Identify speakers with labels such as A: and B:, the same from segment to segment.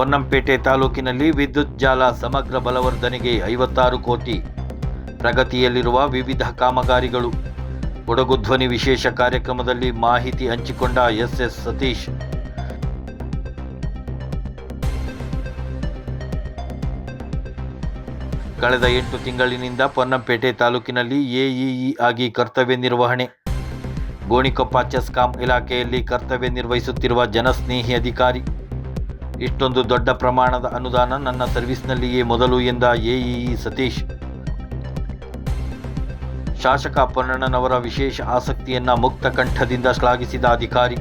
A: ಪೊನ್ನಂಪೇಟೆ ತಾಲೂಕಿನಲ್ಲಿ ವಿದ್ಯುತ್ ಜಾಲ ಸಮಗ್ರ ಬಲವರ್ಧನೆಗೆ ಐವತ್ತಾರು ಕೋಟಿ. ಪ್ರಗತಿಯಲ್ಲಿರುವ ವಿವಿಧ ಕಾಮಗಾರಿಗಳು. ಕೊಡಗು ಧ್ವನಿ ವಿಶೇಷ ಕಾರ್ಯಕ್ರಮದಲ್ಲಿ ಮಾಹಿತಿ ಹಂಚಿಕೊಂಡ ಎಸ್ಎಸ್ ಸತೀಶ್. ಕಳೆದ ಎಂಟು ತಿಂಗಳಿನಿಂದ ಪೊನ್ನಂಪೇಟೆ ತಾಲೂಕಿನಲ್ಲಿ ಎಇಇ ಆಗಿ ಕರ್ತವ್ಯ ನಿರ್ವಹಣೆ. ಗೋಣಿಕೊಪ್ಪ ಚೆಸ್ಕಾಂ ಇಲಾಖೆಯಲ್ಲಿ ಕರ್ತವ್ಯ ನಿರ್ವಹಿಸುತ್ತಿರುವ ಜನಸ್ನೇಹಿ ಅಧಿಕಾರಿ. ಇಷ್ಟೊಂದು ದೊಡ್ಡ ಪ್ರಮಾಣದ ಅನುದಾನ ನನ್ನ ಸರ್ವಿಸ್ನಲ್ಲಿಯೇ ಮೊದಲು ಎಂದ ಎಇಇ ಸತೀಶ್. ಶಾಸಕ ಪೊನ್ನಣ್ಣನವರ ವಿಶೇಷ ಆಸಕ್ತಿಯನ್ನು ಮುಕ್ತ ಕಂಠದಿಂದ ಶ್ಲಾಘಿಸಿದ ಅಧಿಕಾರಿ,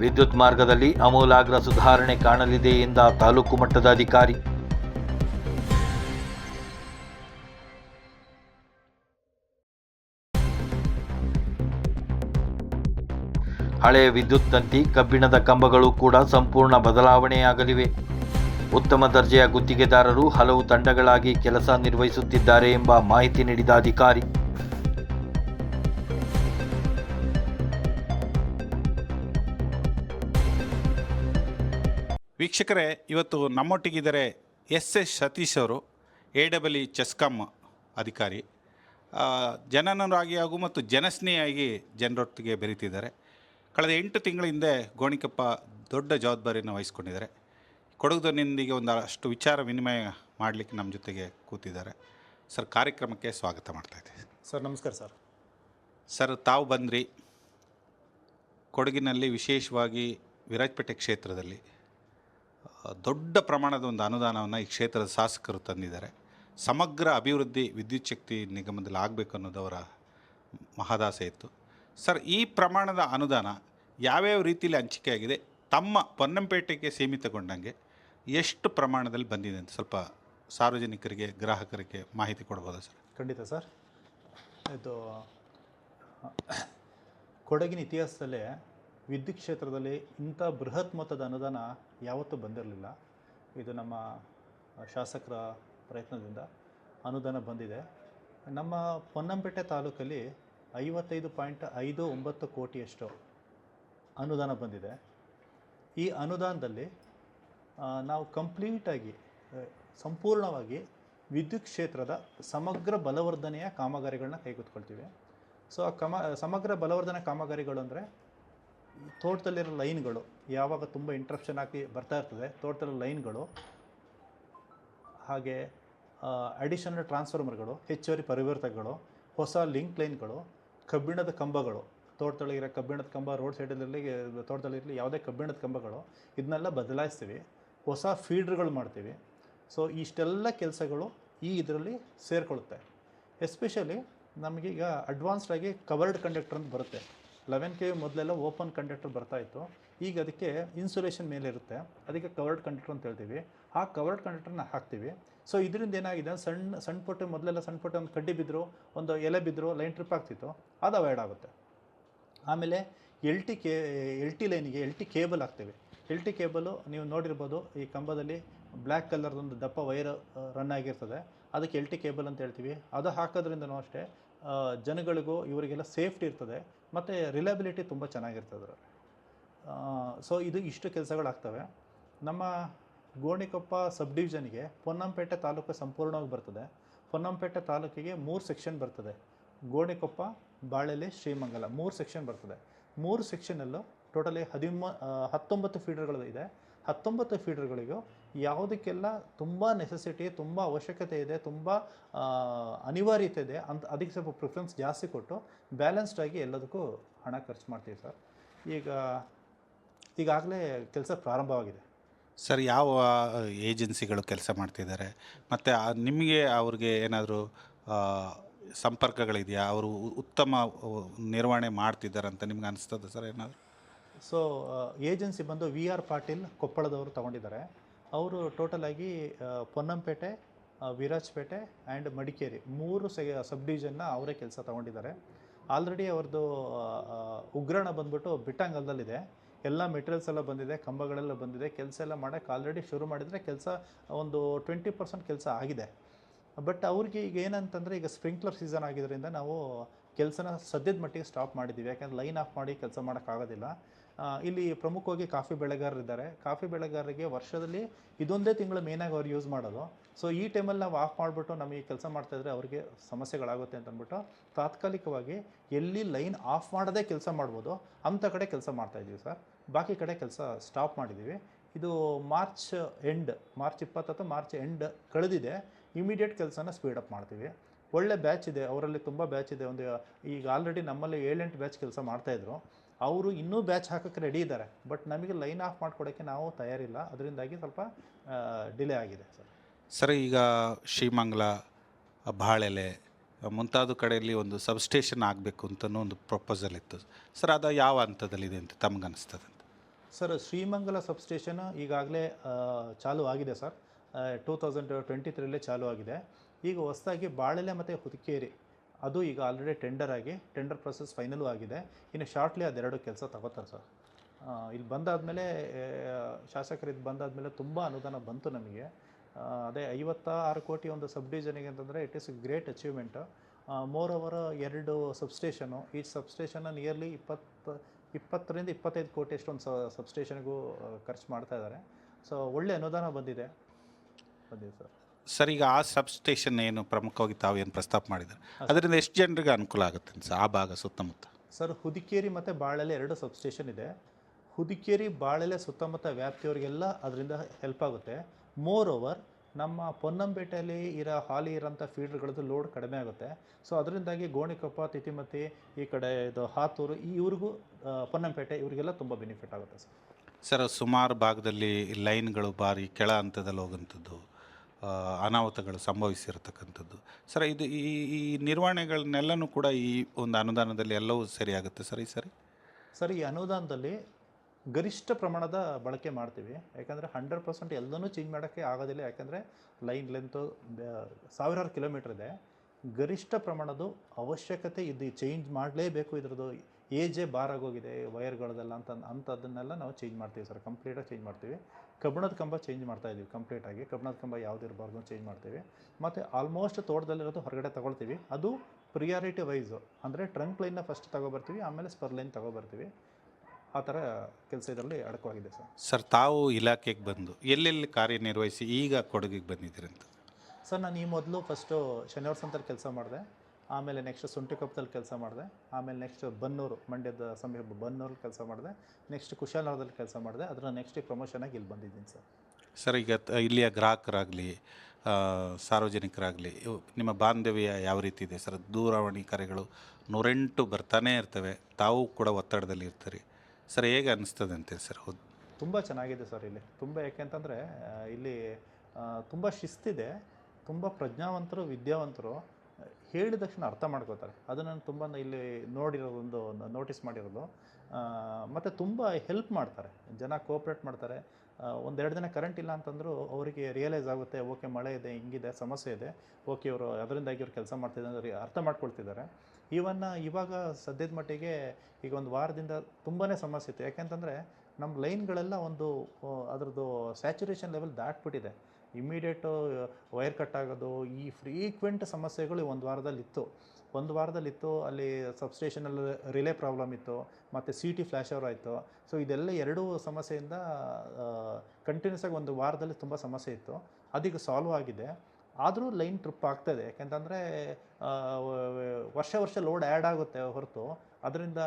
A: ವಿದ್ಯುತ್ ಮಾರ್ಗದಲ್ಲಿ ಅಮೂಲಾಗ್ರ ಸುಧಾರಣೆ ಕಾಣಲಿದೆ ಎಂದ ತಾಲೂಕು ಮಟ್ಟದ ಅಧಿಕಾರಿ. ಹಳೆಯ ವಿದ್ಯುತ್ ತಂತಿ, ಕಬ್ಬಿಣದ ಕಂಬಗಳು ಕೂಡ ಸಂಪೂರ್ಣ ಬದಲಾವಣೆಯಾಗಲಿವೆ. ಉತ್ತಮ ದರ್ಜೆಯ ಗುತ್ತಿಗೆದಾರರು ಹಲವು ತಂಡಗಳಾಗಿ ಕೆಲಸ ನಿರ್ವಹಿಸುತ್ತಿದ್ದಾರೆ ಎಂಬ ಮಾಹಿತಿ ನೀಡಿದ ಅಧಿಕಾರಿ.
B: ವೀಕ್ಷಕರೇ, ಇವತ್ತು ನಮ್ಮೊಟ್ಟಿಗಿದ್ದಾರೆ ಎಸ್ ಎಸ್ ಸತೀಶ್ ಅವರು, ಎ ಡಬಲ್ ಇ ಚೆಸ್ಕಾಮ್ ಅಧಿಕಾರಿ ಜನನರಾಗಿ ಹಾಗೂ ಮತ್ತು ಜನಸ್ನೇಹಿಯಾಗಿ ಜನರೊಟ್ಟಿಗೆ ಬೆರೀತಿದ್ದಾರೆ. ಕಳೆದ ಎಂಟು ತಿಂಗಳ ಹಿಂದೆ ಗೋಣಿಕಪ್ಪ ದೊಡ್ಡ ಜವಾಬ್ದಾರಿಯನ್ನು ವಹಿಸ್ಕೊಂಡಿದ್ದಾರೆ. ಒಂದು ಅಷ್ಟು ವಿಚಾರ ವಿನಿಮಯ ಮಾಡಲಿಕ್ಕೆ ನಮ್ಮ ಜೊತೆಗೆ ಕೂತಿದ್ದಾರೆ. ಸರ್ ಕಾರ್ಯಕ್ರಮಕ್ಕೆ ಸ್ವಾಗತ ಮಾಡ್ತಾ ಇದ್ದೀವಿ
C: ಸರ್ ನಮಸ್ಕಾರ ಸರ್.
B: ಸರ್ ತಾವು ಬಂದ್ರಿ ಕೊಡಗಿನಲ್ಲಿ ವಿಶೇಷವಾಗಿ ವಿರಾಜಪೇಟೆ ಕ್ಷೇತ್ರದಲ್ಲಿ. ದೊಡ್ಡ ಪ್ರಮಾಣದ ಒಂದು ಅನುದಾನವನ್ನು ಈ ಕ್ಷೇತ್ರದ ಶಾಸಕರು ತಂದಿದ್ದಾರೆ. ಸಮಗ್ರ ಅಭಿವೃದ್ಧಿ ವಿದ್ಯುತ್ ಶಕ್ತಿ ನಿಗಮದಲ್ಲಿ ಆಗಬೇಕು ಅನ್ನೋದು ಅವರ ಮಹದಾಸೆ ಇತ್ತು. ಸರ್, ಈ ಪ್ರಮಾಣದ ಅನುದಾನ ಯಾವ್ಯಾವ ರೀತಿಯಲ್ಲಿ ಹಂಚಿಕೆ ಆಗಿದೆ ತಮ್ಮ ಪೊನ್ನಂಪೇಟೆಗೆ ಸೀಮಿತಗೊಂಡಂಗೆ ಎಷ್ಟು ಪ್ರಮಾಣದಲ್ಲಿ ಬಂದಿದೆ ಅಂತ ಸ್ವಲ್ಪ ಸಾರ್ವಜನಿಕರಿಗೆ, ಗ್ರಾಹಕರಿಗೆ ಮಾಹಿತಿ ಕೊಡ್ಬೋದಾ ಸರ್?
C: ಖಂಡಿತ ಸರ್. ಇದು, ಕೊಡಗಿನ ಇತಿಹಾಸದಲ್ಲೇ ವಿದ್ಯುತ್ ಕ್ಷೇತ್ರದಲ್ಲಿ ಇಂಥ ಬೃಹತ್ ಮೊತ್ತದ ಅನುದಾನ ಯಾವತ್ತೂ ಬಂದಿರಲಿಲ್ಲ. ಇದು ನಮ್ಮ ಶಾಸಕರ ಪ್ರಯತ್ನದಿಂದ ಅನುದಾನ ಬಂದಿದೆ. ನಮ್ಮ ಪೊನ್ನಂಪೇಟೆ ತಾಲೂಕಲ್ಲಿ ಐವತ್ತೈದು ಪಾಯಿಂಟ್ ಐದು ಒಂಬತ್ತು ಕೋಟಿಯಷ್ಟು ಅನುದಾನ ಬಂದಿದೆ. ಈ ಅನುದಾನದಲ್ಲಿ ನಾವು ಕಂಪ್ಲೀಟಾಗಿ ಸಂಪೂರ್ಣವಾಗಿ ವಿದ್ಯುತ್ ಕ್ಷೇತ್ರದ ಸಮಗ್ರ ಬಲವರ್ಧನೆಯ ಕಾಮಗಾರಿಗಳನ್ನ ಕೈಗೆತ್ಕೊಳ್ತೀವಿ ಸೊ, ಆ ಕಮ, ಸಮಗ್ರ ಬಲವರ್ಧನೆ ಕಾಮಗಾರಿಗಳು ಅಂದರೆ ತೋಟದಲ್ಲಿರೋ ಲೈನ್ಗಳು ಯಾವಾಗ ತುಂಬ ಇಂಟ್ರಪ್ಷನ್ ಹಾಕಿ ಬರ್ತಾ ಇರ್ತದೆ, ತೋಟದಲ್ಲಿರೋ ಲೈನ್ಗಳು, ಹಾಗೆ ಅಡಿಷನಲ್ ಟ್ರಾನ್ಸ್ಫಾರ್ಮರ್ಗಳು ಹೆಚ್ಚುವರಿ ಪರಿವರ್ತಕಗಳು, ಹೊಸ ಲಿಂಕ್ ಲೈನ್ಗಳು ಕಬ್ಬಿಣದ ಕಂಬಗಳು, ತೋಟದಲ್ಲಿ ಇರೋ ಕಬ್ಬಿಣದ ಕಂಬ ರೋಡ್ ಸೈಡಲ್ಲಿರಲಿ ತೋಟದಲ್ಲಿರಲಿ ಯಾವುದೇ ಕಬ್ಬಿಣದ ಕಂಬಗಳು, ಇದನ್ನೆಲ್ಲ ಬದಲಾಯಿಸ್ತೀವಿ. ಹೊಸ ಫೀಡ್ರ್ಗಳು ಮಾಡ್ತೀವಿ. ಸೊ ಇಷ್ಟೆಲ್ಲ ಕೆಲಸಗಳು ಈ ಇದರಲ್ಲಿ ಸೇರಿಕೊಳ್ಳುತ್ತೆ ಎಸ್ಪೆಷಲಿ ನಮಗೀಗ ಅಡ್ವಾನ್ಸ್ಡ್ ಆಗಿ ಕವರ್ಡ್ ಕಂಡಕ್ಟರ್ ಅಂತ ಬರುತ್ತೆ. ಲೆವೆನ್ ಕೆ ಮೊದಲೆಲ್ಲ ಓಪನ್ ಕಂಡಕ್ಟರ್ ಬರ್ತಾ ಇತ್ತು. ಈಗ ಅದಕ್ಕೆ ಇನ್ಸುಲೇಷನ್ ಮೇಲೆ ಇರುತ್ತೆ ಅದಕ್ಕೆ ಕವರ್ಡ್ ಕಂಡಕ್ಟರ್ ಅಂತ ಹೇಳ್ತೀವಿ. ಆ ಕವರ್ಡ್ ಕಂಡಕ್ಟರ್ನ ಹಾಕ್ತೀವಿ. ಸೊ ಇದರಿಂದ ಏನಾಗಿದೆ? ಸಣ್ಣ ಸಣ್ಣ ಪುಟ್ಟ, ಮೊದಲೆಲ್ಲ ಸಣ್ಣ ಪುಟ್ಟ ಒಂದು ಕಡ್ಡಿ ಬಿದ್ದರು ಒಂದು ಎಲೆ ಬಿದ್ದರು ಲೈನ್ ಟ್ರಿಪ್ ಆಗ್ತಿತ್ತು. ಅದು ಅವಾಯ್ಡ್ ಆಗುತ್ತೆ. ಆಮೇಲೆ L T K L T ಲೈನಿಗೆ L T cable ಹಾಕ್ತೇವೆ. ಎಲ್ ಟಿ ಕೇಬಲು ನೀವು ನೋಡಿರ್ಬೋದು, ಈ ಕಂಬದಲ್ಲಿ ಬ್ಲ್ಯಾಕ್ ಕಲರ್ದೊಂದು ದಪ್ಪ ವೈರ್ ರನ್ ಆಗಿರ್ತದೆ. ಅದಕ್ಕೆ ಎಲ್ ಟಿ ಕೇಬಲ್ ಅಂತ ಹೇಳ್ತೀವಿ. ಅದು ಹಾಕೋದ್ರಿಂದನೂ ಅಷ್ಟೇ ಜನಗಳಿಗೂ ಇವರಿಗೆಲ್ಲ ಸೇಫ್ಟಿ ಇರ್ತದೆ. ಮತ್ತು ರಿಲಯಬಿಲಿಟಿ ತುಂಬ ಚೆನ್ನಾಗಿರ್ತದೆ ಸೊ ಇದು ಇಷ್ಟು ಕೆಲಸಗಳಾಗ್ತವೆ. ನಮ್ಮ ಗೋಣಿಕೊಪ್ಪ ಸಬ್ ಡಿವಿಷನ್ಗೆ ಪೊನ್ನಂಪೇಟೆ ತಾಲೂಕು ಸಂಪೂರ್ಣವಾಗಿ ಬರ್ತದೆ. ಪೊನ್ನಂಪೇಟೆ ತಾಲೂಕಿಗೆ ಮೂರು ಸೆಕ್ಷನ್ ಬರ್ತದೆ. ಗೋಣಿಕೊಪ್ಪ, ಬಾಳೆಲೆ, ಶ್ರೀಮಂಗಲ ಮೂರು ಸೆಕ್ಷನ್ ಬರ್ತದೆ. ಮೂರು ಸೆಕ್ಷನಲ್ಲೂ ಟೋಟಲಿ ಹದಿಮೂ ಹತ್ತೊಂಬತ್ತು ಫೀಡರ್ಗಳು ಇದೆ. ಹತ್ತೊಂಬತ್ತು ಫೀಡರ್ಗಳಿಗೂ ಯಾವುದಕ್ಕೆಲ್ಲ ತುಂಬ ನೆಸೆಸಿಟಿ ತುಂಬ ಅವಶ್ಯಕತೆ ಇದೆ, ತುಂಬ ಅನಿವಾರ್ಯತೆ ಇದೆ ಅಂತ ಅದಕ್ಕೆ ಸ್ವಲ್ಪ ಪ್ರಿಫರೆನ್ಸ್ ಜಾಸ್ತಿ ಕೊಟ್ಟು ಬ್ಯಾಲೆನ್ಸ್ಡ್ ಆಗಿ ಎಲ್ಲದಕ್ಕೂ ಹಣ ಖರ್ಚು ಮಾಡ್ತೀವಿ ಸರ್. ಈಗ, ಈಗಾಗಲೇ ಕೆಲಸ ಪ್ರಾರಂಭವಾಗಿದೆ.
B: ಸರ್ ಯಾವ ಏಜೆನ್ಸಿಗಳು ಕೆಲಸ ಮಾಡ್ತಿದ್ದಾರೆ? ಮತ್ತು ನಿಮಗೆ ಅವ್ರಿಗೆ ಏನಾದರೂ ಸಂಪರ್ಕಗಳಿದೆಯಾ? ಅವರು ಉತ್ತಮ ನಿರ್ವಹಣೆ ಮಾಡ್ತಿದ್ದಾರೆ ಅಂತ ನಿಮ್ಗೆ ಅನಿಸ್ತದೆ ಸರ್ ಏನಾದರೂ?
C: ಸೊ ಏಜೆನ್ಸಿ ಬಂದು ವಿ ಆರ್ ಪಾಟೀಲ್ ಕೊಪ್ಪಳದವರು ತಗೊಂಡಿದ್ದಾರೆ. ಅವರು ಟೋಟಲ್ ಆಗಿ ಆ, ಪೊನ್ನಂಪೇಟೆ ವಿರಾಜ್ಪೇಟೆ ಆ್ಯಂಡ್ ಮಡಿಕೇರಿ ಮೂರು ಸೆ ಸಬ್ ಡಿವಿಷನ್ನ ಅವರೇ ಕೆಲಸ ತಗೊಂಡಿದ್ದಾರೆ. ಆಲ್ರೆಡಿ ಅವ್ರದ್ದು ಉಗ್ರಾಣ ಬಂದ್ಬಿಟ್ಟು ಬಿಟ್ಟಂಗಲ್ದಲ್ಲಿದೆ. ಎಲ್ಲ ಮೆಟೀರಿಯಲ್ಸ್ ಎಲ್ಲ ಬಂದಿದೆ, ಕಂಬಗಳೆಲ್ಲ ಬಂದಿದೆ, ಕೆಲಸ ಎಲ್ಲ ಮಾಡೋಕ್ಕೆ ಆಲ್ರೆಡಿ ಶುರು ಮಾಡಿದರೆ ಕೆಲಸ ಒಂದು ಟ್ವೆಂಟಿ ಪರ್ಸೆಂಟ್ ಕೆಲಸ ಆಗಿದೆ. ಬಟ್ ಅವ್ರಿಗೆ ಈಗ ಏನಂತಂದರೆ ಈಗ ಸ್ಪ್ರಿಂಕ್ಲರ್ ಸೀಸನ್ ಆಗಿದ್ದರಿಂದ ನಾವು ಕೆಲಸನ ಸದ್ಯದ ಮಟ್ಟಿಗೆ ಸ್ಟಾಪ್ ಮಾಡಿದ್ದೀವಿ ಯಾಕಂದ್ರೆ ಲೈನ್ ಆಫ್ ಮಾಡಿ ಕೆಲಸ ಮಾಡೋಕ್ಕಾಗೋದಿಲ್ಲ ಇಲ್ಲಿ ಪ್ರಮುಖವಾಗಿ ಕಾಫಿ ಬೆಳೆಗಾರರಿದ್ದಾರೆ. ಕಾಫಿ ಬೆಳೆಗಾರರಿಗೆ ವರ್ಷದಲ್ಲಿ ಇದೊಂದೇ ತಿಂಗಳು ಮೇನಾಗಿ ಅವ್ರು ಯೂಸ್ ಮಾಡೋದು. ಸೊ ಈ ಟೈಮಲ್ಲಿ ನಾವು ಆಫ್ ಮಾಡಿಬಿಟ್ಟು ನಮಗೆ ಕೆಲಸ ಮಾಡ್ತಾಯಿದ್ರೆ ಅವರಿಗೆ ಸಮಸ್ಯೆಗಳಾಗುತ್ತೆ ಅಂತ ಅಂದ್ಬಿಟ್ಟು ತಾತ್ಕಾಲಿಕವಾಗಿ ಎಲ್ಲಿ ಲೈನ್ ಆಫ್ ಮಾಡದೇ ಕೆಲಸ ಮಾಡ್ಬೋದು, ಅಂಥ ಕಡೆ ಕೆಲಸ ಮಾಡ್ತಾಯಿದ್ದೀವಿ ಸರ್ ಬಾಕಿ ಕಡೆ ಕೆಲಸ ಸ್ಟಾಪ್ ಮಾಡಿದ್ದೀವಿ. ಇದು ಮಾರ್ಚ್ ಎಂಡ್ ಮಾರ್ಚ್ ಇಪ್ಪತ್ತು ಅಥವಾ ಮಾರ್ಚ್ ಎಂಡ್ ಕಳೆದಿದೆ ಇಮಿಡಿಯೇಟ್ ಕೆಲಸನ ಸ್ಪೀಡಪ್ ಮಾಡ್ತೀವಿ. ಒಳ್ಳೆ ಬ್ಯಾಚ್ ಇದೆ, ಅವರಲ್ಲಿ ತುಂಬ ಬ್ಯಾಚ್ ಇದೆ. ಒಂದು, ಈಗ ಆಲ್ರೆಡಿ ನಮ್ಮಲ್ಲಿ ಏಳೆಂಟು ಬ್ಯಾಚ್ ಕೆಲಸ ಮಾಡ್ತಾಯಿದ್ರು ಅವರು ಇನ್ನೂ ಬ್ಯಾಚ್ ಹಾಕೋಕ್ಕೆ ರೆಡಿ ಇದ್ದಾರೆ. ಬಟ್ ನಮಗೆ ಲೈನ್ ಆಫ್ ಮಾಡ್ಕೊಡೋಕ್ಕೆ ನಾವು ತಯಾರಿಲ್ಲ. ಅದರಿಂದಾಗಿ ಸ್ವಲ್ಪ ಡಿಲೇ ಆಗಿದೆ ಸರ್
B: ಸರ್, ಈಗ ಶ್ರೀಮಂಗ್ಲ, ಬಾಳೆಲೆ, ಮುಂತಾದ ಕಡೆಯಲ್ಲಿ ಒಂದು ಸಬ್ಸ್ಟೇಷನ್ ಆಗಬೇಕು ಅಂತ ಒಂದು ಪ್ರಪೋಸಲ್ ಇತ್ತು. ಸರ್, ಅದು ಯಾವ ಹಂತದಲ್ಲಿದೆ ಅಂತ ತಮಗನ್ನಿಸ್ತದೆ ಅಂತ?
C: ಸರ್, ಶ್ರೀಮಂಗಲ ಸಬ್ಸ್ಟೇಷನ್ ಈಗಾಗಲೇ ಚಾಲು ಆಗಿದೆ ಸರ್. ಟೂ ತೌಸಂಡ್ ಟ್ವೆಂಟಿ ತ್ರೀಲೇ ಚಾಲು ಆಗಿದೆ. ಈಗ ಹೊಸದಾಗಿ ಬಾಳೆಲೆ ಮತ್ತು ಹುದುಕೇರಿ, ಅದು ಈಗ ಆಲ್ರೆಡಿ ಟೆಂಡರ್ ಆಗಿ ಟೆಂಡರ್ ಪ್ರೊಸೆಸ್ ಫೈನಲು ಆಗಿದೆ. ಇನ್ನು ಶಾರ್ಟ್ಲಿ ಅದೆರಡು ಕೆಲಸ ತಗೋತಾರೆ ಸರ್. ಇಲ್ಲಿ ಬಂದಾದಮೇಲೆ ಶಾಸಕರು ಇದು ಬಂದಾದಮೇಲೆ ತುಂಬ ಅನುದಾನ ಬಂತು ನಮಗೆ. ಅದೇ ಐವತ್ತಾರು ಕೋಟಿ ಒಂದು ಸಬ್ ಡಿವಿಷನಿಗೆ ಅಂತಂದರೆ it is great achievement more over ಎರಡು ಸಬ್ಸ್ಟೇಷನು ಈ ಸಬ್ಸ್ಟೇಷನ್ನ ನಿಯರ್ಲಿ ಇಪ್ಪತ್ತು ಇಪ್ಪತ್ತರಿಂದ ಇಪ್ಪತ್ತೈದು ಕೋಟಿ ಅಷ್ಟೊಂದು ಸಬ್ಸ್ಟೇಷನ್ಗೂ ಖರ್ಚು ಮಾಡ್ತಾ ಇದ್ದಾರೆ. ಸೊ ಒಳ್ಳೆ ಅನುದಾನ ಬಂದಿದೆ. ಬಂದಿದೆ ಸರ್
B: ಸರ್ ಈಗ ಆ ಸಬ್ಸ್ಟೇಷನ್ ಏನು ಪ್ರಮುಖವಾಗಿ ತಾವು ಏನು ಪ್ರಸ್ತಾಪ ಮಾಡಿದ್ದಾರೆ? ಅದರಿಂದ ಎಷ್ಟು ಜನರಿಗೆ ಅನುಕೂಲ ಆಗುತ್ತೆ ಸರ್ ಆ ಭಾಗ ಸುತ್ತಮುತ್ತ?
C: ಸರ್ ಹುದಿಕೇರಿ ಮತ್ತು ಬಾಳೆಲೆ ಎರಡು ಸಬ್ಸ್ಟೇಷನ್ ಇದೆ ಹುದಿಕೇರಿ ಬಾಳೆಲೆ ಸುತ್ತಮುತ್ತ ವ್ಯಾಪ್ತಿಯವರಿಗೆಲ್ಲ ಅದರಿಂದ ಹೆಲ್ಪ್ ಆಗುತ್ತೆ. ಮೋರ್ ಓವರ್ ನಮ್ಮ ಪೊನ್ನಂಪೇಟೆಯಲ್ಲಿ ಇರೋ ಹಾಲಿ ಇರೋಂಥ ಫೀಲ್ಡ್ರ್ಗಳದ್ದು ಲೋಡ್ ಕಡಿಮೆ ಆಗುತ್ತೆ. ಸೊ ಅದರಿಂದಾಗಿ ಗೋಣಿಕೊಪ್ಪ ತಿತಿಮತಿ ಈ ಕಡೆ ಇದು ಹಾತೂರು ಇವ್ರಿಗೂ ಪೊನ್ನಂಪೇಟೆ ಇವರಿಗೆಲ್ಲ ತುಂಬ ಬೆನಿಫಿಟ್ ಆಗುತ್ತೆ ಸರ್.
B: ಸರ್ ಸುಮಾರು ಭಾಗದಲ್ಲಿ ಲೈನ್ಗಳು ಭಾರಿ ಕೆಳ ಹಂತದಲ್ಲಿ ಹೋಗುವಂಥದ್ದು ಅನಾಹುತಗಳು ಸಂಭವಿಸಿರತಕ್ಕಂಥದ್ದು. ಸರ್ ಇದು ಈ ಈ ನಿರ್ವಹಣೆಗಳನ್ನೆಲ್ಲನೂ ಕೂಡ ಈ ಒಂದು ಅನುದಾನದಲ್ಲಿ ಎಲ್ಲವೂ ಸರಿಯಾಗುತ್ತೆ ಸರ್ ಈ ಸರಿ?
C: ಸರ್ ಈ ಅನುದಾನದಲ್ಲಿ ಗರಿಷ್ಠ ಪ್ರಮಾಣದ ಬಳಕೆ ಮಾಡ್ತೀವಿ. ಯಾಕಂದರೆ ಹಂಡ್ರೆಡ್ ಪರ್ಸೆಂಟ್ ಎಲ್ಲನೂ ಚೇಂಜ್ ಮಾಡೋಕ್ಕೆ ಆಗೋದಿಲ್ಲ. ಯಾಕಂದರೆ ಲೈನ್ ಲೆಂತು ಸಾವಿರಾರು ಕಿಲೋಮೀಟ್ರ್ ಇದೆ. ಗರಿಷ್ಠ ಪ್ರಮಾಣದ ಅವಶ್ಯಕತೆ ಇದು ಚೇಂಜ್ ಮಾಡಲೇಬೇಕು ಇದ್ರದ್ದು. ಏಜೇ ಬಾರ್ ಆಗೋಗಿದೆ ವೈರ್ಗಳದೆಲ್ಲ ಅಂತ, ಅಂಥದ್ದನ್ನೆಲ್ಲ ನಾವು ಚೇಂಜ್ ಮಾಡ್ತೀವಿ ಸರ್. ಕಂಪ್ಲೀಟಾಗಿ ಚೇಂಜ್ ಮಾಡ್ತೀವಿ. ಕಬ್ಬಣದ ಕಂಬ ಚೇಂಜ್ ಮಾಡ್ತಾ ಇದೀವಿ ಕಂಪ್ಲೀಟಾಗಿ ಕಬ್ಬಣದ ಕಂಬ ಯಾವುದು ಇರಬಾರ್ದು ಚೇಂಜ್ ಮಾಡ್ತೀವಿ. ಮತ್ತು ಆಲ್ಮೋಸ್ಟ್ ತೋಟದಲ್ಲಿರೋದು ಹೊರಗಡೆ ತೊಗೊಳ್ತೀವಿ. ಅದು ಪ್ರಿಯಾರಿಟಿ ವೈಸು ಅಂದರೆ ಟ್ರಂಕ್ ಲೈನ್ನ ಫಸ್ಟ್ ತಗೊಬರ್ತೀವಿ, ಆಮೇಲೆ ಸ್ಪರ್ ಲೈನ್ ತಗೊಬರ್ತೀವಿ. ಆ ಥರ ಕೆಲಸ ಇದರಲ್ಲಿ ಅಡಕವಾಗಿದೆ ಸರ್.
B: ಸರ್ ತಾವು ಇಲಾಖೆಗೆ ಬಂದು ಎಲ್ಲೆಲ್ಲಿ ಕಾರ್ಯನಿರ್ವಹಿಸಿ ಈಗ ಕೊಡಗಿಗೆ ಬಂದಿದ್ದೀರಂತ
C: ಸರ್ ನಾನು ಈ ಮೊದಲು ಫಸ್ಟು ಶನಿವಾರ ಸಂತಲ್ಲಿ ಕೆಲಸ ಮಾಡಿದೆ. ಆಮೇಲೆ ನೆಕ್ಸ್ಟ್ ಸುಂಟಿಕೊಪ್ಪದಲ್ಲಿ ಕೆಲಸ ಮಾಡಿದೆ. ಆಮೇಲೆ ನೆಕ್ಸ್ಟ್ ಬನ್ನೂರು ಮಂಡ್ಯದ ಸಮೀಪ ಬನ್ನೂರಲ್ಲಿ ಕೆಲಸ ಮಾಡಿದೆ. ನೆಕ್ಸ್ಟ್ ಕುಶಾಲನಗರದಲ್ಲಿ ಕೆಲಸ ಮಾಡಿದೆ. ಅದರ ನೆಕ್ಸ್ಟ್ ಪ್ರಮೋಷನ್ ಆಗಿ ಇಲ್ಲಿ ಬಂದಿದ್ದೀನಿ ಸರ್.
B: ಸರ್ ಈಗ ಇಲ್ಲಿಯ ಗ್ರಾಹಕರಾಗಲಿ ಸಾರ್ವಜನಿಕರಾಗಲಿ ಇವು ನಿಮ್ಮ ಬಾಂಧವ್ಯ ಯಾವ ರೀತಿ ಇದೆ ಸರ್? ದೂರವಾಣಿ ಕರೆಗಳು ನೂರೆಂಟು ಬರ್ತಾನೇ ಇರ್ತವೆ. ತಾವು ಕೂಡ ಒತ್ತಡದಲ್ಲಿ ಇರ್ತೀರಿ. ಸರ್, ಹೇಗೆ ಅನಿಸ್ತದೆ ಅಂತೀರಿ ಸರ್? ಹೌದು.
C: ತುಂಬ ಚೆನ್ನಾಗಿದೆ ಸರ್ ಇಲ್ಲಿ. ತುಂಬ ಯಾಕೆಂತಂದರೆ ಇಲ್ಲಿ ತುಂಬ ಶಿಸ್ತಿದೆ, ತುಂಬ ಪ್ರಜ್ಞಾವಂತರು, ವಿದ್ಯಾವಂತರು, ಹೇಳಿದ ತಕ್ಷಣ ಅರ್ಥ ಮಾಡ್ಕೋತಾರೆ ಅದನ್ನು ನಾನು ತುಂಬ ಇಲ್ಲಿ ನೋಡಿರೋದೊಂದು ನೋಟಿಸ್ ಮಾಡಿರೋದು. ಮತ್ತು ತುಂಬ ಹೆಲ್ಪ್ ಮಾಡ್ತಾರೆ. ಜನ ಕೋಪ್ರೇಟ್ ಮಾಡ್ತಾರೆ. ಒಂದೆರಡು ದಿನ ಕರೆಂಟ್ ಇಲ್ಲ ಅಂತಂದರೂ ಅವರಿಗೆ ರಿಯಲೈಸ್ ಆಗುತ್ತೆ, ಓಕೆ, ಮಳೆ ಇದೆ, ಹಿಂಗಿದೆ, ಸಮಸ್ಯೆ ಇದೆ. ಓಕೆ, ಇವರು ಅದರಿಂದಾಗಿ ಇವ್ರು ಕೆಲಸ ಮಾಡ್ತಿದ್ದಾರೆ ಅರ್ಥ ಮಾಡ್ಕೊಳ್ತಿದ್ದಾರೆ. ಈವನ್ ಇವಾಗ ಸದ್ಯದ ಮಟ್ಟಿಗೆ ಈಗ ಒಂದು ವಾರದಿಂದ ತುಂಬಾ ಸಮಸ್ಯೆ ಇತ್ತು. ಯಾಕೆಂತಂದರೆ ನಮ್ಮ ಲೈನ್ಗಳೆಲ್ಲ ಒಂದು ಅದರದ್ದು ಸ್ಯಾಚುರೇಷನ್ ಲೆವೆಲ್ ದಾಟ್ಬಿಟ್ಟಿದೆ. ಇಮ್ಮಿಡಿಯೇಟು ವೈರ್ ಕಟ್ ಆಗೋದು, ಈ ಫ್ರೀಕ್ವೆಂಟ್ ಸಮಸ್ಯೆಗಳು ಒಂದು ವಾರದಲ್ಲಿ ಇತ್ತು. ಒಂದು ವಾರದಲ್ಲಿ ಇತ್ತು, ಅಲ್ಲಿ ಸಬ್ಸ್ಟೇಷನಲ್ಲಿ ರಿಲೇ ಪ್ರಾಬ್ಲಮ್ ಇತ್ತು, ಮತ್ತು ಸಿ ಟಿ ಫ್ಲ್ಯಾಶ್ ಓವರ್ ಆಯಿತು. ಸೊ, ಇದೆಲ್ಲ ಎರಡೂ ಸಮಸ್ಯೆಯಿಂದ ಕಂಟಿನ್ಯೂಸ್ ಆಗಿ ಒಂದು ವಾರದಲ್ಲಿ ತುಂಬ ಸಮಸ್ಯೆ ಇತ್ತು. ಅದೀಗ ಸಾಲ್ವ್ ಆಗಿದೆ. ಆದರೂ ಲೈನ್ ಟ್ರಿಪ್ ಆಗ್ತದೆ. ಯಾಕೆಂತಂದರೆ ವರ್ಷ ವರ್ಷ ಲೋಡ್ ಆ್ಯಡ್ ಆಗುತ್ತೆ ಹೊರತು. ಅದರಿಂದ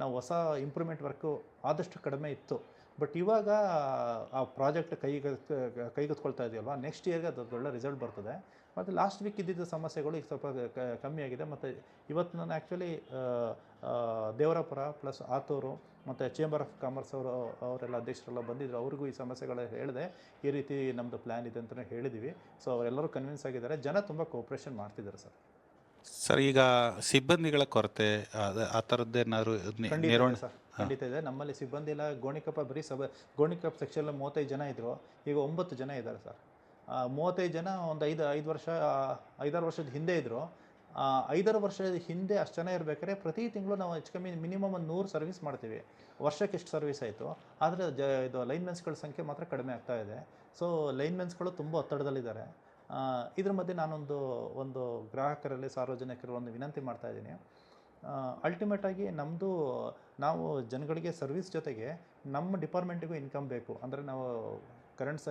C: ನಾವು ಹೊಸ ಇಂಪ್ರೂವ್ಮೆಂಟ್ ವರ್ಕು ಆದಷ್ಟು ಕಡಿಮೆ ಇತ್ತು. ಬಟ್ ಇವಾಗ ಆ ಪ್ರಾಜೆಕ್ಟ್ ಕೈಗೆ, ಕೈಗೆತ್ಕೊಳ್ತಾ ಇದೆಯಲ್ವಾ ನೆಕ್ಸ್ಟ್ ಇಯರ್ಗೆ ಅದು ಒಳ್ಳೆ ರಿಸಲ್ಟ್ ಬರ್ತದೆ. ಮತ್ತು ಲಾಸ್ಟ್ ವೀಕ್ ಇದ್ದಿದ್ದ ಸಮಸ್ಯೆಗಳು ಈಗ ಸ್ವಲ್ಪ ಕಮ್ಮಿಯಾಗಿದೆ ಮತ್ತು ಇವತ್ತು ನಾನು ಆ್ಯಕ್ಚುಲಿ ದೇವರಾಪುರ ಪ್ಲಸ್ ಆತೂರು ಮತ್ತು ಚೇಂಬರ್ ಆಫ್ ಕಾಮರ್ಸ್ ಅವರು ಅವರೆಲ್ಲ ಅಧ್ಯಕ್ಷರೆಲ್ಲ ಬಂದಿದ್ರು. ಅವ್ರಿಗೂ ಈ ಸಮಸ್ಯೆಗಳ ಹೇಳಿದೆ ಈ ರೀತಿ ನಮ್ಮದು ಪ್ಲ್ಯಾನ್ ಇದೆ ಅಂತಲೇ ಹೇಳಿದ್ದೀವಿ ಸೊ ಅವರೆಲ್ಲರೂ ಕನ್ವಿನ್ಸ್ ಆಗಿದ್ದಾರೆ. ಜನ ತುಂಬ ಕೋಪ್ರೇಷನ್ ಮಾಡ್ತಿದ್ದಾರೆ ಸರ್.
B: ಸರ್ ಈಗ ಸಿಬ್ಬಂದಿಗಳ ಕೊರತೆ ಅದ- ಆ ಥರದ್ದೇನಾದ್ರು ನಿರ್ವಹಣೆ
C: ಸರ್ ಖಂಡಿತ ಇದೆ. ನಮ್ಮಲ್ಲಿ ಸಿಬ್ಬಂದಿ ಇಲ್ಲ ಗೋಣಿಕಪ್ಪ ಬರೀ ಸಭೆ ಗೋಣಿಕಪ್ಪ ಸೆಕ್ಷನ್ ಮೂವತ್ತೈದು ಜನ ಇದ್ದರು ಈಗ ಒಂಬತ್ತು ಜನ ಇದ್ದಾರೆ ಸರ್. ಮೂವತ್ತೈದು ಜನ ಒಂದು ಐದು ಐದು ವರ್ಷ ಐದಾರು ವರ್ಷದ ಹಿಂದೆ ಇದ್ದರು ಐದಾರು ವರ್ಷದ ಹಿಂದೆ ಅಷ್ಟು ಜನ ಇರಬೇಕಾದ್ರೆ ಪ್ರತಿ ತಿಂಗಳು ನಾವು ಹೆಚ್ಚು ಕಮ್ಮಿ ಮಿನಿಮಮ್ ಒಂದು ನೂರು ಸರ್ವಿಸ್ ಮಾಡ್ತೀವಿ. ವರ್ಷಕ್ಕೆ ಎಷ್ಟು ಸರ್ವಿಸ್ ಆಯಿತು, ಆದರೆ ಜ, ಇದು ಲೈನ್ಮೆನ್ಸ್ಗಳ ಸಂಖ್ಯೆ ಮಾತ್ರ ಕಡಿಮೆ ಆಗ್ತಾ ಇದೆ. ಸೊ ಲೈನ್ಮೆನ್ಸ್ಗಳು ತುಂಬ ಒತ್ತಡದಲ್ಲಿದ್ದಾರೆ. ಇದ್ರ ಮಧ್ಯೆ ನಾನೊಂದು, ಒಂದು ಗ್ರಾಹಕರಲ್ಲಿ ಸಾರ್ವಜನಿಕರು ಒಂದು ವಿನಂತಿ ಮಾಡ್ತಾ ಇದ್ದೀನಿ. ಅಲ್ಟಿಮೇಟಾಗಿ ನಮ್ಮದು ನಾವು ಜನಗಳಿಗೆ ಸರ್ವಿಸ್ ಜೊತೆಗೆ ನಮ್ಮ ಡಿಪಾರ್ಟ್ಮೆಂಟಿಗೂ ಇನ್ಕಮ್ ಬೇಕು. ಅಂದರೆ ನಾವು ಕರೆಂಟ್ ಸ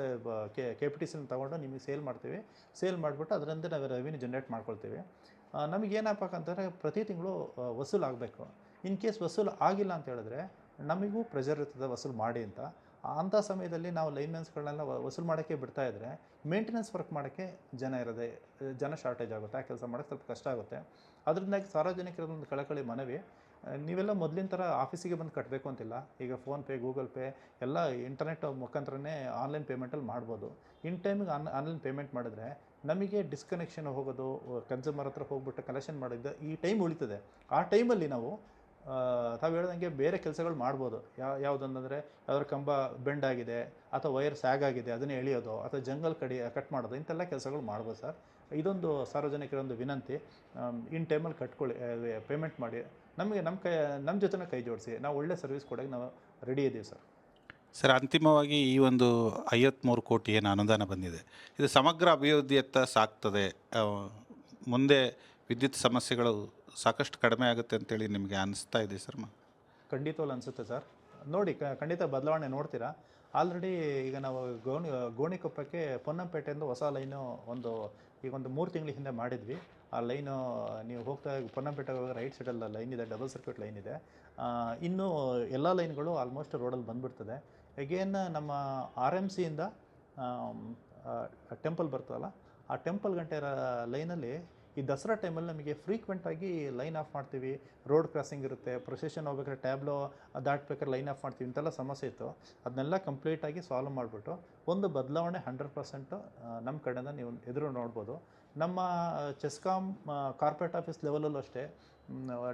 C: ಕೆ ಕೆ ಪಿ ಟಿ ಸಿನ ತೊಗೊಂಡು ನಿಮಗೆ ಸೇಲ್ ಮಾಡ್ತೀವಿ. ಸೇಲ್ ಮಾಡಿಬಿಟ್ಟು ಅದರಿಂದ ನಾವು ರೆವಿನ್ಯೂ ಜನ್ರೇಟ್ ಮಾಡ್ಕೊಳ್ತೀವಿ. ನಮಗೆ ಅಂತಂದರೆ ಪ್ರತಿ ತಿಂಗಳು ವಸೂಲು ಆಗಬೇಕು ಇನ್ ಕೇಸ್ ವಸೂಲು ಆಗಿಲ್ಲ ಅಂತ ಹೇಳಿದ್ರೆ ನಮಗೂ ಪ್ರೆಷರ್ ಇರ್ತದೆ ವಸೂಲು ಮಾಡಿ ಅಂತ. ಅಂಥ ಸಮಯದಲ್ಲಿ ನಾವು ಲೈನ್ಮೆನ್ಸ್ಗಳನ್ನೆಲ್ಲ ವಸೂಲು ಮಾಡೋಕ್ಕೆ ಬಿಡ್ತಾ ಇದ್ದರೆ ಮೇಂಟೆನೆನ್ಸ್ ವರ್ಕ್ ಮಾಡೋಕ್ಕೆ ಜನ ಇರೋದೆ, ಜನ ಶಾರ್ಟೇಜ್ ಆಗುತ್ತೆ. ಆ ಕೆಲಸ ಮಾಡೋಕ್ಕೆ ಸ್ವಲ್ಪ ಕಷ್ಟ ಆಗುತ್ತೆ. ಅದರಿಂದಾಗಿ ಸಾರ್ವಜನಿಕರದೊಂದು ಕಳಕಳಿ ಮನವಿ, ನೀವೆಲ್ಲ ಮೊದಲಿನ ಥರ ಆಫೀಸಿಗೆ ಬಂದು ಕಟ್ಟಬೇಕು ಅಂತಿಲ್ಲ. ಈಗ ಫೋನ್ಪೇ ಗೂಗಲ್ ಪೇ ಎಲ್ಲ ಇಂಟರ್ನೆಟ್ ಮುಖಾಂತರನೇ ಆನ್ಲೈನ್ ಪೇಮೆಂಟಲ್ಲಿ ಮಾಡ್ಬೋದು. ಇನ್ ಟೈಮಿಗೆ ಆನ್ ಆನ್ಲೈನ್ ಪೇಮೆಂಟ್ ಮಾಡಿದ್ರೆ ನಮಗೆ ಡಿಸ್ಕನೆಕ್ಷನ್ ಹೋಗೋದು ಕನ್ಸ್ಯೂಮರ್ ಹತ್ರ ಹೋಗ್ಬಿಟ್ಟು ಕಲೆಕ್ಷನ್ ಮಾಡಿದ್ದು ಈ ಟೈಮ್ ಉಳಿತದೆ. ಆ ಟೈಮಲ್ಲಿ ನಾವು ತಾವು ಹೇಳ್ದಂಗೆ ಬೇರೆ ಕೆಲಸಗಳು ಮಾಡ್ಬೋದು. ಯಾವ ಯಾವುದಂದರೆ ಯಾವ್ದಾದ್ರು ಕಂಬ ಬೆಂಡ್ ಆಗಿದೆ, ಅಥವಾ ವೈರ್ ಸ್ಯಾಗ್ ಆಗಿದೆ, ಅದನ್ನೇ ಎಳೆಯೋದು, ಅಥವಾ ಜಂಗಲ್ ಕಡಿ ಕಟ್ ಮಾಡೋದು ಇಂಥೆಲ್ಲ ಕೆಲಸಗಳು ಮಾಡ್ಬೋದು ಸರ್. ಇದೊಂದು ಸಾರ್ವಜನಿಕರೊಂದು ವಿನಂತಿ. ಇನ್ ಟೈಮಲ್ಲಿ ಕಟ್ಕೊಳ್ಳಿ ಪೇಮೆಂಟ್ ಮಾಡಿ, ನಮಗೆ ನಮ್ಮ ಕೈ ನಮ್ಮ ಜೊತೆನೇ ಕೈ ಜೋಡಿಸಿ, ನಾವು ಒಳ್ಳೆ ಸರ್ವಿಸ್ ಕೊಡೋಕ್ಕೆ ನಾವು ರೆಡಿ ಇದ್ದೀವಿ ಸರ್.
B: ಸರ್, ಅಂತಿಮವಾಗಿ ಈ ಒಂದು ಐವತ್ತ್ಮೂರು ಕೋಟಿ ಏನು ಅನುದಾನ ಬಂದಿದೆ. ಇದು ಸಮಗ್ರ ಅಭಿವೃದ್ಧಿಯತ್ತ ಸಾಕ್ತದೆ. ಮುಂದೆ ವಿದ್ಯುತ್ ಸಮಸ್ಯೆಗಳು ಸಾಕಷ್ಟು ಕಡಿಮೆ ಆಗುತ್ತೆ ಅಂತೇಳಿ ನಿಮಗೆ ಅನಿಸ್ತಾ ಇದೆ ಸರ್
C: ಖಂಡಿತವಲ್ಲ ಅನಿಸುತ್ತೆ ಸರ್. ನೋಡಿ ಖಂಡಿತ ಬದಲಾವಣೆ ನೋಡ್ತೀರಾ. ಆಲ್ರೆಡಿ ಈಗ ನಾವು ಗೋಣಿ, ಗೋಣಿಕೊಪ್ಪಕ್ಕೆ ಪೊನ್ನಂಪೇಟೆಯಿಂದ ಹೊಸ ಲೈನು ಒಂದು, ಈಗ ಒಂದು ಮೂರು ತಿಂಗಳ ಹಿಂದೆ ಮಾಡಿದ್ವಿ. ಆ ಲೈನು ನೀವು ಹೋಗ್ತಾ ಪೊನ್ನಂಪೇಟೆ ಹೋಗಿ ರೈಟ್ ಸೈಡಲ್ಲಿ ಲೈನ್ ಇದೆ, ಡಬಲ್ ಸರ್ಕ್ಯೂಟ್ ಲೈನ್ ಇದೆ. ಇನ್ನು ಎಲ್ಲ ಲೈನ್ಗಳು ಆಲ್ಮೋಸ್ಟ್ ರೋಡಲ್ಲಿ ಬಂದ್ಬಿಡ್ತದೆ. ಅಗೇನ್ ನಮ್ಮ ಆರ್ ಎಂ ಸಿಯಿಂದ ಟೆಂಪಲ್ ಬರ್ತದಲ್ಲ, ಆ ಟೆಂಪಲ್ ಗಂಟೆ ಲೈನಲ್ಲಿ ಈ ದಸರಾ ಟೈಮಲ್ಲಿ ನಮಗೆ ಫ್ರೀಕ್ವೆಂಟಾಗಿ ಲೈನ್ ಆಫ್ ಮಾಡ್ತೀವಿ. ರೋಡ್ ಕ್ರಾಸಿಂಗ್ ಇರುತ್ತೆ ಪ್ರೊಸೆಷನ್ ಹೋಗ್ಬೇಕಾದ್ರೆ ಟ್ಯಾಬ್ಲೋ ದಾಟ್ಬೇಕಾದ್ರೆ ಲೈನ್ ಆಫ್ ಮಾಡ್ತೀವಿ. ಇಂತೆಲ್ಲ ಸಮಸ್ಯೆ ಇತ್ತು. ಅದನ್ನೆಲ್ಲ ಕಂಪ್ಲೀಟಾಗಿ ಸಾಲ್ವ್ ಮಾಡಿಬಿಟ್ಟು, ಒಂದು ಬದಲಾವಣೆ ಹಂಡ್ರೆಡ್ ಪರ್ಸೆಂಟು ನಮ್ಮ ಕಡೆಯಿಂದ ನೀವು ಎದುರು ನೋಡ್ಬೋದು. ನಮ್ಮ ಚೆಸ್ಕಾಮ್ ಕಾರ್ಪೊರೇಟ್ ಆಫೀಸ್ ಲೆವೆಲಲ್ಲೂ ಅಷ್ಟೇ.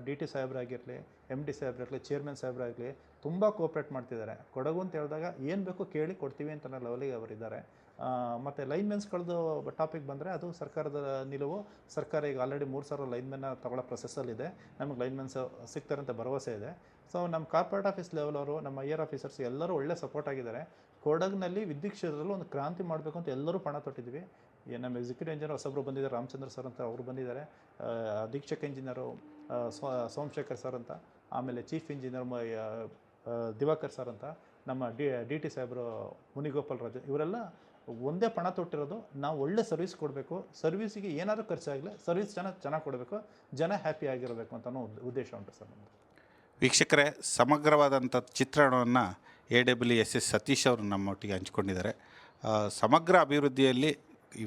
C: ಡಿ ಟಿ ಸಾಹೇಬ್ರಾಗಿರಲಿ ಎಂ ಡಿ ಸಾಹೇಬ್ರಾಗಲಿ ಚೇರ್ಮನ್ ಸಾಹೇಬ್ರಾಗಲಿ ತುಂಬ ಕೋಪ್ರೇಟ್ ಮಾಡ್ತಿದ್ದಾರೆ. ಕೊಡಗು ಅಂತ ಹೇಳಿದಾಗ ಏನು ಬೇಕೋ ಕೇಳಿ ಕೊಡ್ತೀವಿ ಅಂತ ಲೆವೆಲಿಗೆ ಅವರಿದ್ದಾರೆ. ಮತ್ತು ಲೈನ್ಮೆನ್ಸ್ಗಳದ್ದು ಟಾಪಿಕ್ ಬಂದರೆ ಅದು ಸರ್ಕಾರದ ನಿಲುವು. ಸರ್ಕಾರ ಈಗ ಆಲ್ರೆಡಿ ಮೂರು ಸಾವಿರ ಲೈನ್ಮೆನ್ನ ತಗೊಳ್ಳೋ ಪ್ರೊಸೆಸ್ಸಲ್ಲಿದೆ ನಮಗೆ ಲೈನ್ಮೆನ್ಸ್ ಸಿಗ್ತಾರೆ ಅಂತ ಭರವಸೆ ಇದೆ. ಸೊ ನಮ್ಮ ಕಾರ್ಪೊರೇಟ್ ಆಫೀಸ್ ಲೆವೆಲ್ ಅವರು, ನಮ್ಮ ಐಯರ್ ಆಫೀಸರ್ಸ್ ಎಲ್ಲರೂ ಒಳ್ಳೆ ಸಪೋರ್ಟ್ ಆಗಿದ್ದಾರೆ. ಕೊಡಗಿನಲ್ಲಿ ವಿದ್ಯುತ್ ಕ್ಷೇತ್ರದಲ್ಲೂ ಒಂದು ಕ್ರಾಂತಿ ಮಾಡಬೇಕು ಅಂತ ಎಲ್ಲರೂ ಪಣ ತೊಟ್ಟಿದ್ವಿ. ನಮ್ಮ ಎಕ್ಸಿಕ್ಯೂಟಿವ್ ಇಂಜಿನಿಯರ್ ಹೊಸಬ್ರು ಬಂದಿದ್ದಾರೆ, ರಾಮಚಂದ್ರ ಸರ್ ಅಂತ ಅವರು ಬಂದಿದ್ದಾರೆ. ಅಧೀಕ್ಷಕ ಇಂಜಿನಿಯರು ಸೋಮಶೇಖರ್ ಸರ್ ಅಂತ, ಆಮೇಲೆ ಚೀಫ್ ಇಂಜಿನಿಯರ್ ದಿವಾಕರ್ ಸರ್ ಅಂತ ನಮ್ಮ ಡಿ ಡಿ ಟಿ ಸಾಹೇಬರು ಮುನಿಗೋಪಾಲ್ ರಾಜು, ಇವರೆಲ್ಲ ಒಂದೇ ಪಣ ತೊಟ್ಟಿರೋದು, ನಾವು ಒಳ್ಳೆ ಸರ್ವಿಸ್ ಕೊಡಬೇಕು ಸರ್ವಿಸಿಗೆ ಏನಾದರೂ ಖರ್ಚಾಗಲಿ ಸರ್ವಿಸ್ ಜನ ಚೆನ್ನಾಗಿ ಕೊಡಬೇಕು, ಜನ ಹ್ಯಾಪಿ ಆಗಿರಬೇಕು ಅಂತ ಉದ್ದೇಶ ಉಂಟು ಸರ್ ನಮ್ಮದು
B: ವೀಕ್ಷಕರೇ, ಸಮಗ್ರವಾದಂಥ ಚಿತ್ರಣವನ್ನು A W S S Satish ಅವರು ನಮ್ಮೊಟ್ಟಿಗೆ ಹಂಚಿಕೊಂಡಿದ್ದಾರೆ. ಸಮಗ್ರ ಅಭಿವೃದ್ಧಿಯಲ್ಲಿ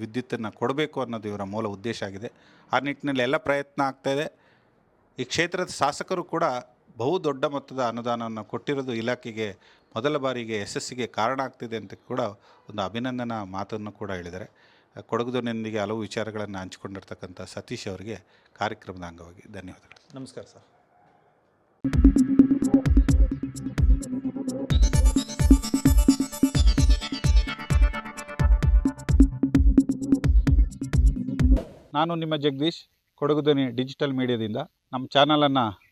B: ವಿದ್ಯುತ್ತನ್ನು ಕೊಡಬೇಕು ಅನ್ನೋದು ಇವರ ಮೂಲ ಉದ್ದೇಶ ಆಗಿದೆ. ಆ ನಿಟ್ಟಿನಲ್ಲಿ ಎಲ್ಲ ಪ್ರಯತ್ನ ಆಗ್ತಾಯಿದೆ ಈ ಕ್ಷೇತ್ರದ ಶಾಸಕರು ಕೂಡ ಬಹು ದೊಡ್ಡ ಮೊತ್ತದ ಅನುದಾನವನ್ನು ಕೊಟ್ಟಿರೋದು ಇಲಾಖೆಗೆ ಮೊದಲ ಬಾರಿಗೆ ಯಶಸ್ಸಿಗೆ ಕಾರಣ ಆಗ್ತಿದೆ ಅಂತ ಕೂಡ ಒಂದು ಅಭಿನಂದನಾ ಮಾತನ್ನು ಕೂಡ ಹೇಳಿದ್ದಾರೆ. ಕೊಡಗುದೊಂದಿಗೆ ಹಲವು ವಿಚಾರಗಳನ್ನು ಹಂಚಿಕೊಂಡಿರ್ತಕ್ಕಂಥ ಸತೀಶ್ ಅವರಿಗೆ ಕಾರ್ಯಕ್ರಮದ ಅಂಗವಾಗಿ ಧನ್ಯವಾದಗಳು.
C: ನಮಸ್ಕಾರ ಸರ್.
B: ನಾನು ನಿಮ್ಮ ಜಗದೀಶ್ ಕೊಡಗುದನಿ ಡಿಜಿಟಲ್ ಮೀಡಿಯಾದಿಂದ. ನಮ್ಮ ಚಾನಲನ್ನು